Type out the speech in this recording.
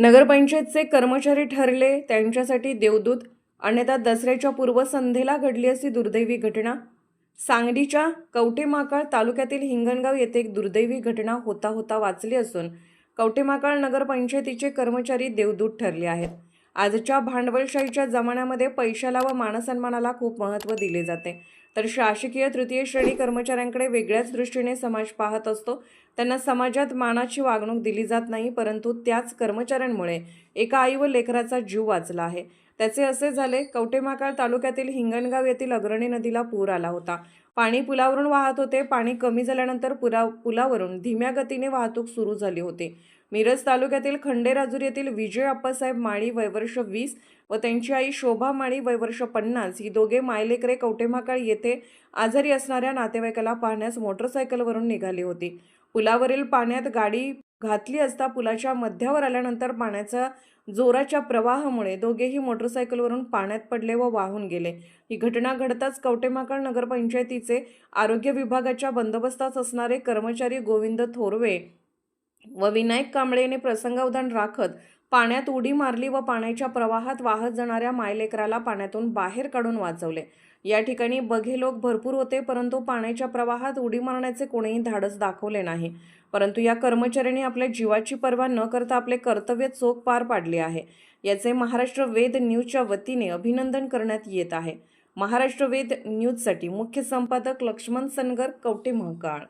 नगरपंचायतचे कर्मचारी ठरले त्यांच्यासाठी देवदूत अन्यथा दसऱ्याच्या पूर्वसंध्येला घडली अशी दुर्दैवी घटना. सांगलीच्या कवठेमाकाळ तालुक्यातील हिंगणगाव येथे एक दुर्दैवी घटना होता होता वाचली असून कवठेमाकाळ नगरपंचायतीचे कर्मचारी देवदूत ठरले आहेत. आजच्या भांडवलशाहीच्या जमान्यामध्ये पैशाला व मानसन्मानाला खूप महत्त्व दिले जाते. तर शासकीय तृतीय श्रेणी कर्मचाऱ्यांकडे वेगळ्याच दृष्टीने समाज पाहत असतो. त्यांना समाजात मानाची वागणूक दिली जात नाही परंतु त्याच कर्मचाऱ्यांमुळे एका आई व लेकराचा जीव वाचला आहे. त्याचे असे झाले कवटेमाकाळ तालुक्यातील हिंगणगाव येथील अग्रणी नदीला पूर आला होता. पाणी पुलावरून वाहत होते. पाणी कमी झाल्यानंतर पुरा पुलावरून धीम्या गतीने वाहतूक सुरू झाली होती. मिरज तालुक्यातील खंडेराजूर येथील विजय अप्पासाहेब माळी वयवर्ष वीस व त्यांची आई शोभा माळी वयवर्ष पन्नास ही दोघे मायलेकरे कवठेमाकाळ येथे आजारी असणाऱ्या नातेवाईकाला पाहण्यास मोटरसायकलवरून निघाली होती. पुलावरील पाण्यात गाडी घातली असता पुलाच्या मध्यावर आल्यानंतर पाण्याचा जोराच्या प्रवाहामुळे दोघेही मोटरसायकलवरून पाण्यात पडले व वाहून गेले. ही घटना घडताच कवटेमाकळ नगरपंचायतीचे आरोग्य विभागाच्या बंदोबस्तात असणारे कर्मचारी गोविंद थोरवे व विनायक कांबळेने प्रसंगावधान राखत पाण्यात उडी मारली व पाण्याच्या प्रवाहात वाहत जाणाऱ्या मायलेकराला पाण्यातून बाहेर काढून वाचवले. या ठिकाणी बघे लोक भरपूर होते परंतु पाण्याच्या प्रवाहात उडी मारण्याचे कोणीही धाडस दाखवले नाही. परंतु या कर्मचाऱ्यांनी आपल्या जीवाची पर्वा न करता आपले कर्तव्य चोख पार पाडले आहे. याचे महाराष्ट्र वेद न्यूजच्या वतीने अभिनंदन करण्यात येत आहे. महाराष्ट्र वेद न्यूजसाठी मुख्य संपादक लक्ष्मण सनगर कवटे महकाळ